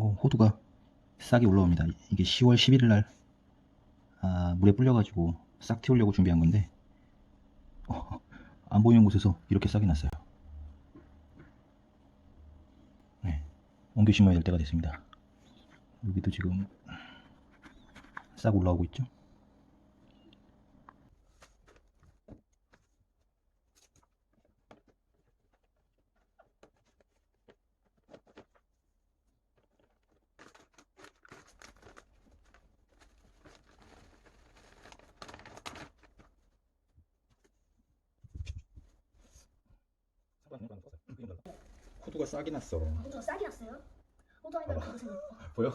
어, 호두가 싹이 올라옵니다. 이게 10월 11일 날 아, 물에 불려가지고 싹 틔우려고 준비한 건데 어, 안 보이는 곳에서 이렇게 싹이 났어요. 네, 옮겨 심어야 될 때가 됐습니다. 여기도 지금 싹 올라오고 있죠. 호두가 싹이 났어. 호두가 싹이 났어요? 호두 어. 그거 생겼어. 보여?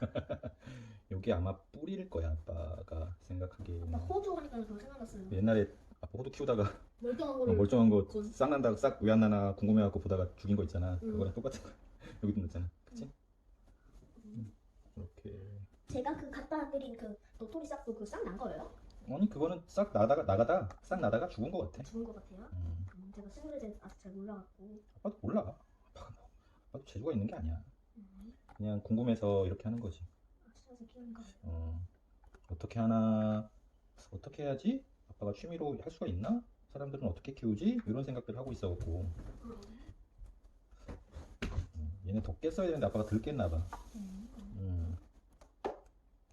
여기 아마 뿌릴 거야 아빠가 생각하기에 나 호두 하니까 그거 생각났어요. 옛날에 아빠 호두 키우다가 멀쩡한 어, 거를 멀쩡한 거 그- 싹 난다고 싹 왜 안 나나 궁금해갖고 보다가 죽인 거 있잖아 음. 그거랑 똑같은 거 여기도 넣잖아 그치? 음. 이렇게 제가 그 갖다 드린 그 도토리 싹도 그 싹 난 거예요? 아니 그거는 싹 나다가 나가다 싹 나다가 죽은 거 같아 죽은 거 같아요? 음. 음, 제가 식물에 대해서 아직 잘 몰라갖고. 아빠도 몰라 아빠가 뭐 아빠도 재주가 있는 게 아니야 음, 그냥 궁금해서 이렇게 하는 거지 아, 씨앗을 키우는 거. 어, 어떻게 하나 어떻게 해야지 아빠가 취미로 할 수가 있나 사람들은 어떻게 키우지 이런 생각들을 하고 있어갖고 음, 음, 얘네 더 깼어야 되는데 아빠가 덜 깼나 봐 음, 음. 음.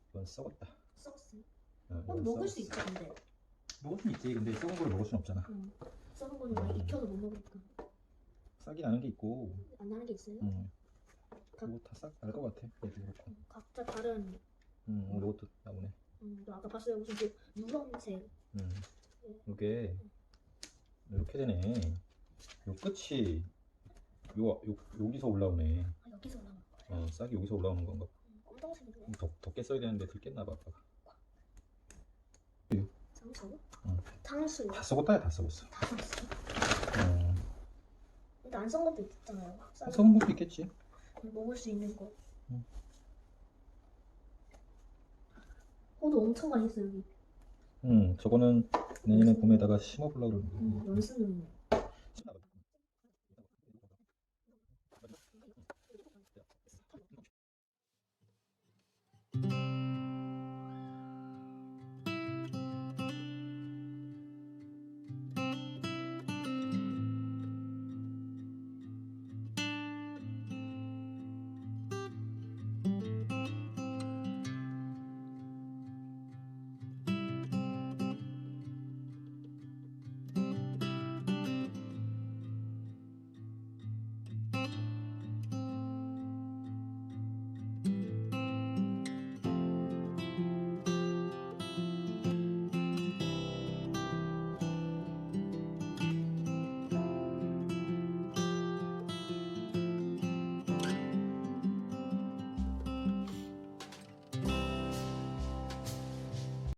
이건 썩었다 썩었어요. 어, 어, 이건 먹을 수. 있죠, 근데. 먹을 수는 있지 근데 썩은 걸 먹을 순 없잖아 음, 썩은 거는 막 음. 익혀도 못 먹으니까. 싹이 나는 게 있고 안 나는 게 있어요? 음. 그거 다싹 날것 같아 얘도 그렇고 음, 각자 다른. 음, 어, 이것도 나오네 음, 또 아까 봤어요. 무슨 그 누런색. 음. 요게 이렇게 되네 요 끝이 요, 요 여기서 올라오네 아, 여기서 나온 거예요. 어, 싹이 여기서 올라오는 건가 봐. 음, 검정색이네. 더, 더 깼어야 되는데 덜 깼나 봐 아빠가 상수? 응. 탕수. 다 썩었다 야다 썩었어 다 썩었어. 어, 근데 안 썩은 것도 있잖아요. 쌀 썩은 것도 있겠지 먹을 수 있는 거. 응. 호두 엄청 많이 있어 여기. 응 저거는 내년에 봄에다가 심어보려고 그러는 음, 거야 연수는